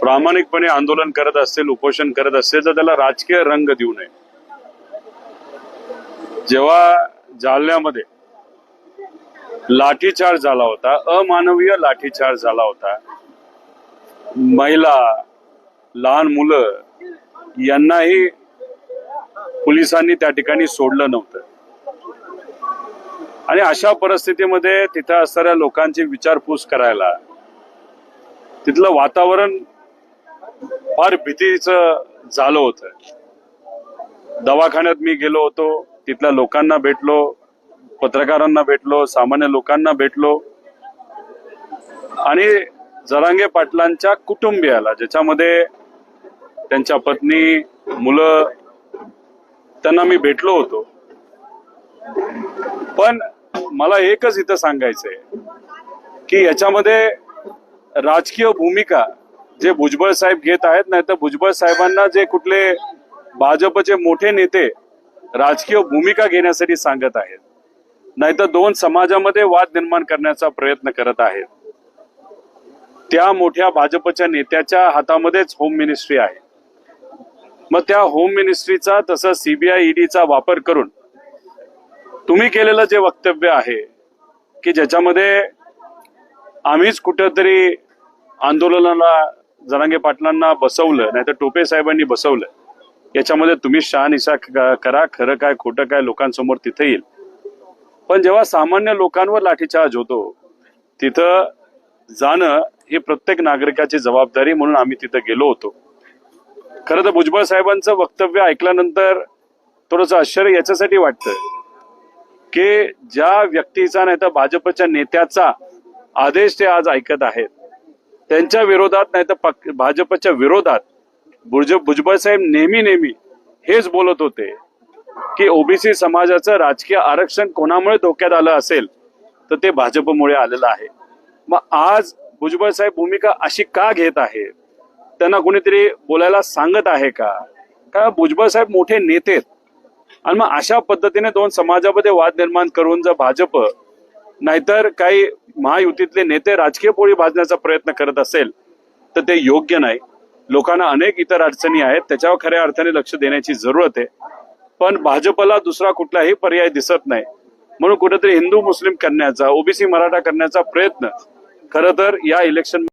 प्रामाणिकपणे आंदोलन करत असतील उपोषण करत असतील तर त्याला राजकीय रंग देऊ नये. जेव्हा जालन्यामध्ये लाठीचार्ज झाला होता अमानवीय लाठीचार्ज झाला होता महिला लहान मुलं यांनाही पोलिसांनी त्या ठिकाणी सोडलं नव्हतं. आणि अशा परिस्थितीमध्ये तिथं असणाऱ्या लोकांची विचारपूस करायला तिथलं वातावरण फार भीतीचं झालं होतं. दवाखान्यात मी गेलो होतो तिथल्या लोकांना भेटलो पत्रकारांना भेटलो सामान्य लोकांना भेटलो. आणि जरांगे पाटलांच्या कुटुंबियाला ज्याच्यामध्ये त्यांच्या पत्नी मुलं त्यांना मी भेटलो होतो. पण मला एकच इथं सांगायचंय की याच्यामध्ये राजकीय भूमिका जे भुजबळ साहेब घेत आहेत नाही तर भुजबळ साहेबांना जे कुठले भाजपचे मोठे नेते राजकीय भूमिका घेण्यासाठी सांगत आहेत नाहीतर दोन समाजामध्ये वाद निर्माण करण्याचा प्रयत्न करत आहेत. त्या मोठ्या भाजपच्या नेत्याच्या हातामध्येच होम मिनिस्ट्री आहे. मग त्या होम मिनिस्ट्रीचा तसंच सीबीआय ईडीचा वापर करून तुम्ही केलेलं जे वक्तव्य आहे की ज्याच्यामध्ये आम्हीच कुठंतरी आंदोलनाला जरांगे पाटलांना बसवलं नाही तर टोपे साहेबांनी बसवलं. याच्यामध्ये तुम्ही शहानिशा क- करा खरं काय खोटं काय लोकांसमोर तिथं येईल. पण जेव्हा सामान्य लोकांवर लाठीचार्ज होतो तिथं जाणं ही प्रत्येक नागरिकाची जबाबदारी म्हणून आम्ही तिथं गेलो होतो. खरं तर भुजबळ साहेबांचं वक्तव्य ऐकल्यानंतर थोडंसं आश्चर्य याच्यासाठी वाटतं की ज्या व्यक्तीचा नाही तर भाजपच्या नेत्याचा आदेश ते आज ऐकत आहेत त्यांच्या विरोधात नाही तर भाजपच्या विरोधात भुज भुजबळ साहेब नेहमी नेहमी हेच बोलत होते की ओबीसी समाजाचं राजकीय आरक्षण कोणामुळे धोक्यात आलं असेल तर ते भाजपमुळे आलेलं आहे. मग आज भुजबळ साहेब भूमिका अशी का घेत आहेत त्यांना कोणीतरी बोलायला सांगत आहे का? का भुजबळ साहेब मोठे नेते आहेत. आणि मग अशा पद्धतीने दोन समाजामध्ये वाद निर्माण करून जर भाजप नाहीतर काही महायुतीतले नेते राजकीय पोळी भाजण्याचा प्रयत्न करत असेल तर ते योग्य नाही. लोकांना अनेक इतर अडचणी आहेत त्याच्यावर खऱ्या अर्थाने लक्ष देण्याची जरूरत आहे. पण भाजपला दुसरा कुठलाही पर्याय दिसत नाही. म्हणून कुठेतरी हिंदू मुस्लिम करण्याचा ओबीसी मराठा करण्याचा प्रयत्न खरं तर या इलेक्शन